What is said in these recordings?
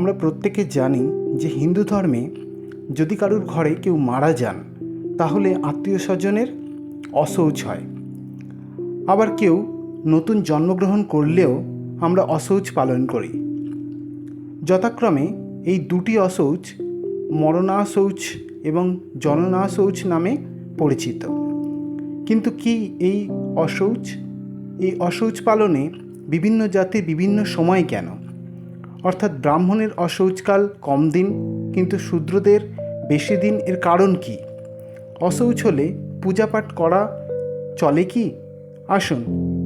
আমরা প্রত্যেকে জানি যে হিন্দু ধর্মে যদি কারুর ঘরে কেউ মারা যান, তাহলে আত্মীয় স্বজনের অশৌচ হয়। আবার কেউ নতুন জন্মগ্রহণ করলেও আমরা অশৌচ পালন করি। যথাক্রমে এই দুটি অশৌচ মরণা শৌচ এবং জননা শৌচ নামে পরিচিত। কিন্তু কি এই অশৌচ এই অশৌচ পালনে বিভিন্ন জাতির বিভিন্ন সময় কেন? অর্থাৎ ব্রাহ্মণের অশৌচকাল কম দিন, কিন্তু শূদ্রদের বেশি দিন এর কারণ কি? অশৌচ হলে পূজাপাঠ করা চলে কি? আসুন,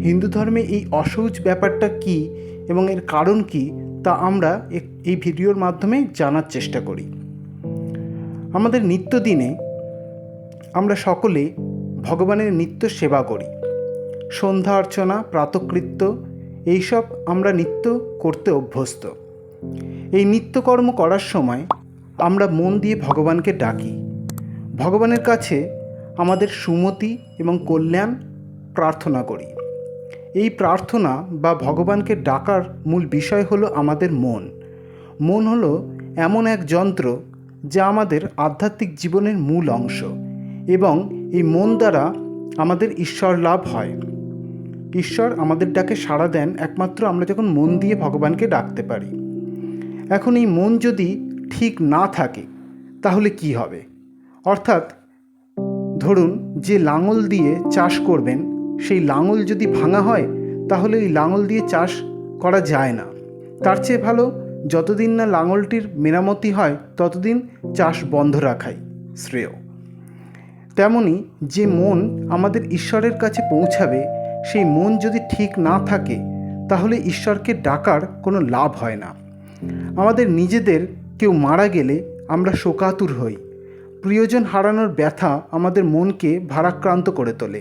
হিন্দু ধর্মে এই অশৌচ ব্যাপারটা কি এবং এর কারণ কি তা আমরা এই ভিডিওর মাধ্যমে জানার চেষ্টা করি। আমাদের নিত্যদিনে আমরা সকলে ভগবানের নিত্য সেবা করি। সন্ধ্যা অর্চনা, প্রাতকৃত্য, এইসব আমরা নিত্য করতে অভ্যস্ত। এই নিত্যকর্ম করার সময় আমরা মন দিয়ে ভগবানকে ডাকি। ভগবানের কাছে আমাদের সুমতি এবং কল্যাণ প্রার্থনা করি। এই প্রার্থনা বা ভগবানকে ডাকার মূল বিষয় হলো আমাদের মন। মন হলো এমন এক যন্ত্র যা আমাদের আধ্যাত্মিক জীবনের মূল অংশ এবং এই মন দ্বারা আমাদের ঈশ্বর লাভ হয়। ঈশ্বর আমাদের ডাকে সাড়া দেন, একমাত্র আমরা যখন মন দিয়ে ভগবানকে ডাকতে পারি। এখন এই মন যদি ঠিক না থাকে, তাহলে কি হবে? অর্থাৎ, ধরুন যে লাঙল দিয়ে চাষ করবেন, সেই লাঙল যদি ভাঙা হয়, তাহলে ওই লাঙল দিয়ে চাষ করা যায় না। তার চেয়ে ভালো, যতদিন না লাঙলটির মেরামতি হয়, ততদিন চাষ বন্ধ রাখাই শ্রেয়। তেমনি যে মন আমাদের ঈশ্বরের কাছে পৌঁছাবে, সেই মন যদি ঠিক না থাকে, তাহলে ঈশ্বরকে ডাকার কোনো লাভ হয় না। আমাদের নিজেদের কেউ মারা গেলে আমরা শোকাতুর হই। প্রিয়জন হারানোর ব্যথা আমাদের মনকে ভারাক্রান্ত করে তোলে।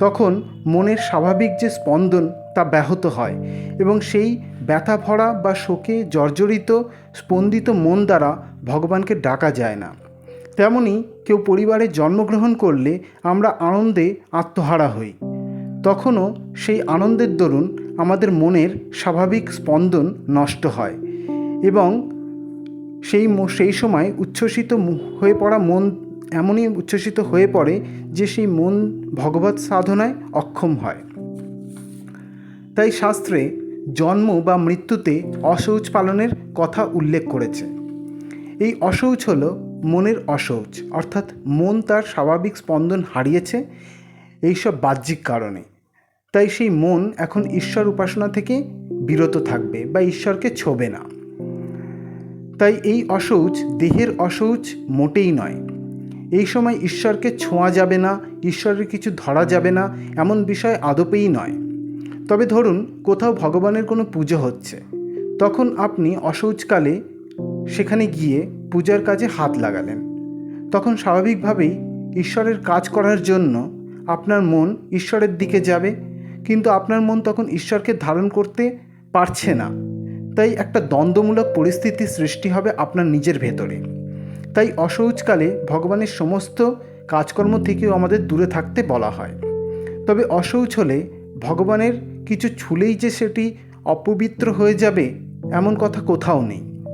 তখন মনের স্বাভাবিক যে স্পন্দন তা ব্যাহত হয় এবং সেই ব্যথা ভরা বা শোকে জর্জরিত, স্পন্দিত মন দ্বারা ভগবানকে ডাকা যায় না। তেমনি কেউ পরিবারে জন্মগ্রহণ করলে আমরা আনন্দে আত্মহারা হই। তখনও সেই আনন্দের দরুন আমাদের মনের স্বাভাবিক স্পন্দন নষ্ট হয়। এবং সেই সেই সময় উচ্ছ্বসিত হয়ে পড়া মন এমনই উচ্ছ্বসিত হয়ে পড়ে যে সেই মন ভগবত সাধনায় অক্ষম হয়। তাই শাস্ত্রে জন্ম বা মৃত্যুতে অশৌচ পালনের কথা উল্লেখ করেছে। এই অশৌচ হল মনের অশৌচ, অর্থাৎ মন তার স্বাভাবিক স্পন্দন হারিয়েছে এইসব বাহ্যিক কারণে। তাই সেই মন এখন ঈশ্বর উপাসনা থেকে বিরত থাকবে বা ঈশ্বরকে ছোবে না। তাই এই অশৌচ দেহের অশৌচ মোটেই নয়। এই সময় ঈশ্বরকে ছোঁয়া যাবে না, ঈশ্বরের কিছু ধরা যাবে না, এমন বিষয় আদপেই নয়। তবে ধরুন, কোথাও ভগবানের কোনো পুজো হচ্ছে। তখন আপনি অশৌচকালে সেখানে গিয়ে পূজার কাজে হাত লাগালেন। তখন স্বাভাবিকভাবেই ঈশ্বরের কাজ করার জন্য আপনার মন ঈশ্বরের দিকে যাবে, কিন্তু আপনার মন তখন ঈশ্বরকে ধারণ করতে পারছে না। তাই একটা দ্বন্দ্বমূলক পরিস্থিতি সৃষ্টি হবে আপনার নিজের ভেতরে। তাই অশৌচকালে ভগবানের সমস্ত কাজকর্ম থেকেও আমাদের দূরে থাকতে বলা হয়। তবে অশৌচ হলে ভগবানের কিছু ছুলেই যে সেটি অপবিত্র হয়ে যাবে এমন কথা কোথাও নেই।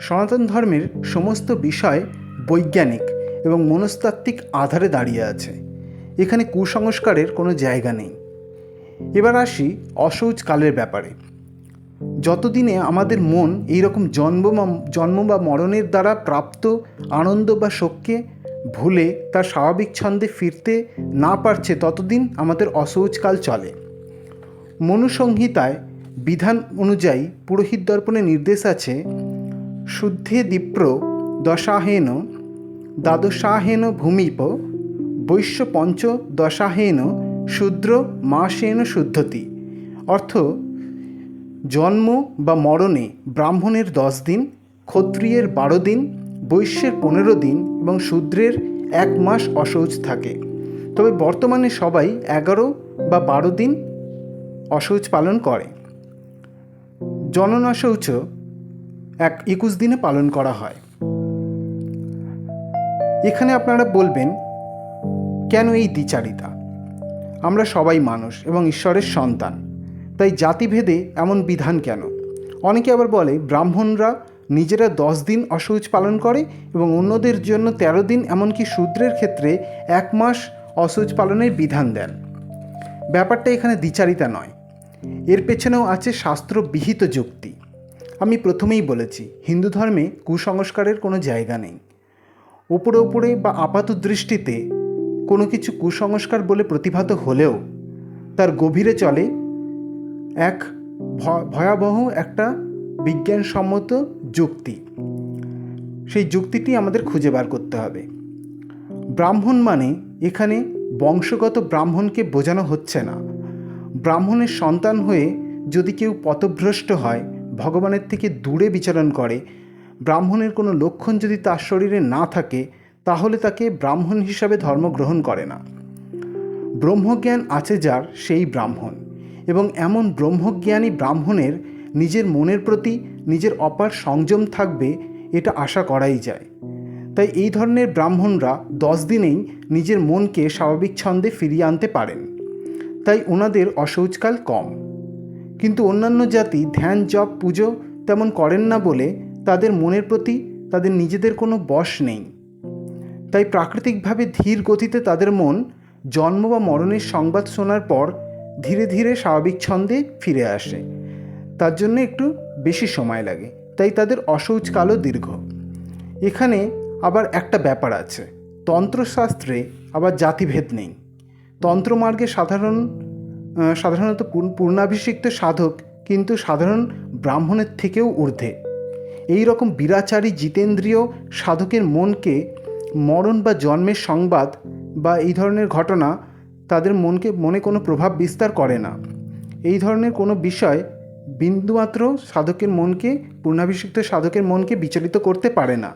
সনাতন ধর্মের সমস্ত বিষয় বৈজ্ঞানিক এবং মনস্তাত্ত্বিক আধারে দাঁড়িয়ে আছে। এখানে কুসংস্কারের কোনো জায়গা নেই। এবার আসি অশৌচ কালের ব্যাপারে। যতদিনে আমাদের মন এইরকম জন্ম জন্ম বা মরণের দ্বারা প্রাপ্ত আনন্দ বা শোককে ভুলে তার স্বাভাবিক ছন্দে ফিরতে না পারছে, ততদিন আমাদের অশৌচকাল চলে। মনুসংহিতায় বিধান অনুযায়ী পুরোহিত দর্পণে নির্দেশ আছে, শুদ্ধে দীপ্র দশাহেন দ্বাদশাহেন ভূমিপ, বৈশ্য পঞ্চ দশাহেন শূদ্র মাসেন শুদ্ধতি। অর্থ জন্ম বা মরণে ব্রাহ্মণের দশ দিন, ক্ষত্রিয়ের বারো দিন, বৈশ্যের পনেরো দিন এবং শূদ্রের এক মাস অশৌচ থাকে। তবে বর্তমানে সবাই এগারো বা বারো দিন অশৌচ পালন করে। জননা শৌচ এক একুশ দিনে পালন করা হয়। এখানে আপনারা বলবেন, কেন এই দ্বিচারিতা? আমরা সবাই মানুষ এবং ঈশ্বরের সন্তান। তাই জাতিভেদে এমন বিধান কেন? অনেকে আবার বলে, ব্রাহ্মণরা নিজেরা দশ দিন অসৌচ পালন করে এবং অন্যদের জন্য তেরো দিন এমনকি শূদ্রের ক্ষেত্রে এক মাস অসৌচ পালনের বিধান দেন। ব্যাপারটা এখানে দ্বিচারিতা নয়। এর পেছনেও আছে শাস্ত্রবিহিত যুক্তি। আমি প্রথমেই বলেছি, হিন্দু ধর্মে কুসংস্কারের কোনো জায়গা নেই। ওপরে ওপরে বা আপাত দৃষ্টিতে কোনো কিছু কুসংস্কার বলে প্রতিভাত হলেও, তার গভীরে চলে এক ভয়াবহ একটা বিজ্ঞানসম্মত যুক্তি। সেই যুক্তিটি আমাদের খুঁজে বার করতে হবে। ব্রাহ্মণ মানে এখানে বংশগত ব্রাহ্মণকে বোঝানো হচ্ছে না। ব্রাহ্মণের সন্তান হয়ে যদি কেউ পথভ্রষ্ট হয়, ভগবানের থেকে দূরে বিচরণ করে, ব্রাহ্মণের কোনো লক্ষণ যদি তার শরীরে না থাকে, তাহলে তাকে ব্রাহ্মণ হিসাবে ধর্ম গ্রহণ করে না। ব্রহ্মজ্ঞান আছে যার সেই ব্রাহ্মণ। এবং এমন ব্রহ্মজ্ঞানী ব্রাহ্মণের নিজের মনের প্রতি নিজের অপার সংযম থাকবে, এটা আশা করাই যায়। তাই এই ধরনের ব্রাহ্মণরা দশ দিনেই নিজের মনকে স্বাভাবিক ছন্দে ফিরিয়ে আনতে পারেন। তাই ওনাদের অশৌচকাল কম। কিন্তু অন্যান্য জাতি ধ্যান, জপ, পুজো তেমন করেন না বলে তাদের মনের প্রতি তাদের নিজেদের কোনো বশ নেই। তাই প্রাকৃতিকভাবে ধীর গতিতে তাদের মন জন্ম বা মরণের সংবাদ শোনার পর ধীরে ধীরে স্বাভাবিক ছন্দে ফিরে আসে। তার জন্য একটু বেশি সময় লাগে, তাই তাদের অশৌচকালও দীর্ঘ। এখানে আবার একটা ব্যাপার আছে, তন্ত্রশাস্ত্রে আবার জাতিভেদ নেই। তন্ত্রমার্গে সাধারণ সাধারণত পূর্ণ- পূর্ণাভিষিক্ত সাধক কিন্তু সাধারণ ব্রাহ্মণের থেকেও ঊর্ধ্বে। এই রকম বিরাচারী জিতেন্দ্রীয় সাধকের মনকে মরণ বা জন্মের সংবাদ বা এই ধরনের ঘটনা তাদের মনকে, মনে কোনো প্রভাব বিস্তার করে না। এই ধরনের কোনো বিষয় বিন্দুমাত্র সাধকের মনকে, পূর্ণাভিষিক্ত সাধকের মনকে বিচলিত করতে পারে না।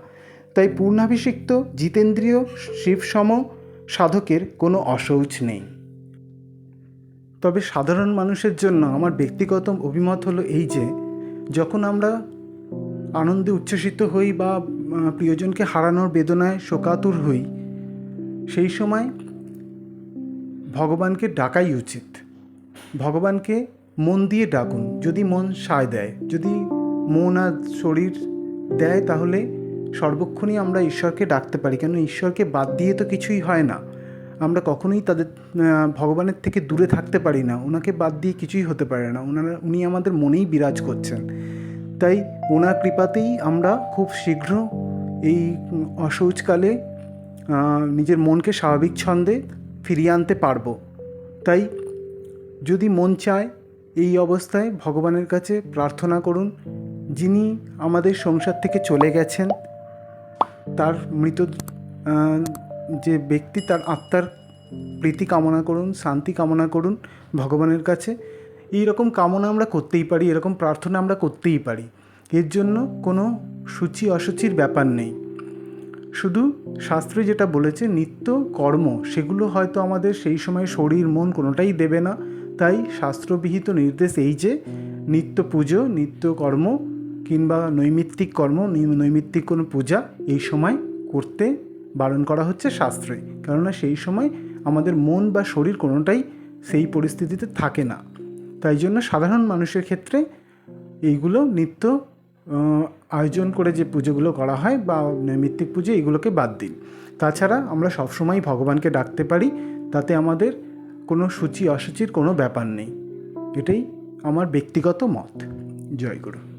তাই পূর্ণাভিষিক্ত জিতেন্দ্রীয় শিবসম সাধকের কোনো অশৌচ নেই। তবে সাধারণ মানুষের জন্য আমার ব্যক্তিগত অভিমত হলো এই যে, যখন আমরা আনন্দে উচ্ছ্বসিত হই বা প্রিয়জনকে হারানোর বেদনায় শোকাতুর হই, সেই সময় ভগবানকে ডাকাই উচিত। ভগবানকে মন দিয়ে ডাকুন, যদি মন সায় দেয়, যদি মন আর শরীর দেয় তাহলে সর্বক্ষণই আমরা ঈশ্বরকে ডাকতে পারি, কেন ঈশ্বরকে বাদ দিয়ে তো কিছুই হয় না। আমরা কখনোই তাদের ভগবানের থেকে দূরে থাকতে পারি না, ওনাকে বাদ দিয়ে কিছুই হতে পারে না, ওনারা, উনি আমাদের মনেই বিরাজ করছেন। তাই ওনার কৃপাতেই আমরা খুব শীঘ্র এই অশৌচকালে নিজের মনকে স্বাভাবিক ছন্দে ফিরিয়ে আনতে পারব। তাই যদি মন চায়, এই অবস্থায় ভগবানের কাছে প্রার্থনা করুন, যিনি আমাদের সংসার থেকে চলে গেছেন, তার মৃত যে ব্যক্তি, তার আত্মার প্রীতি কামনা করুন, শান্তি কামনা করুন ভগবানের কাছে, এই রকম কামনা আমরা করতেই পারি, এরকম প্রার্থনা আমরা করতেই পারি। এর জন্য কোনো সূচি অসুচির ব্যাপার নেই। শুধু শাস্ত্রে যেটা বলেছে, নিত্য কর্ম, সেগুলো হয়তো আমাদের সেই সময় শরীর, মন কোনোটাই দেবে না। তাই শাস্ত্রবিহিত নির্দেশ এই যে, নিত্য পুজো, নিত্য কর্ম কিংবা নৈমিত্তিক কর্ম নৈমিত্তিক কোনো পূজা এই সময় করতে বারণ করা হচ্ছে শাস্ত্রে। কেননা সেই সময় আমাদের মন বা শরীর কোনোটাই সেই পরিস্থিতিতে থাকে না। তাই জন্য সাধারণ মানুষের ক্ষেত্রে এইগুলো নিত্য আয়োজন করে যে পুজোগুলো করা হয় বা নৈমিত্তিক পুজো, এগুলোকে বাদ দিন। তাছাড়া আমরা সবসময় ভগবানকে ডাকতে পারি, তাতে আমাদের কোনো সূচি অসুচির কোনো ব্যাপার নেই। এটাই আমার ব্যক্তিগত মত। জয় গুরু।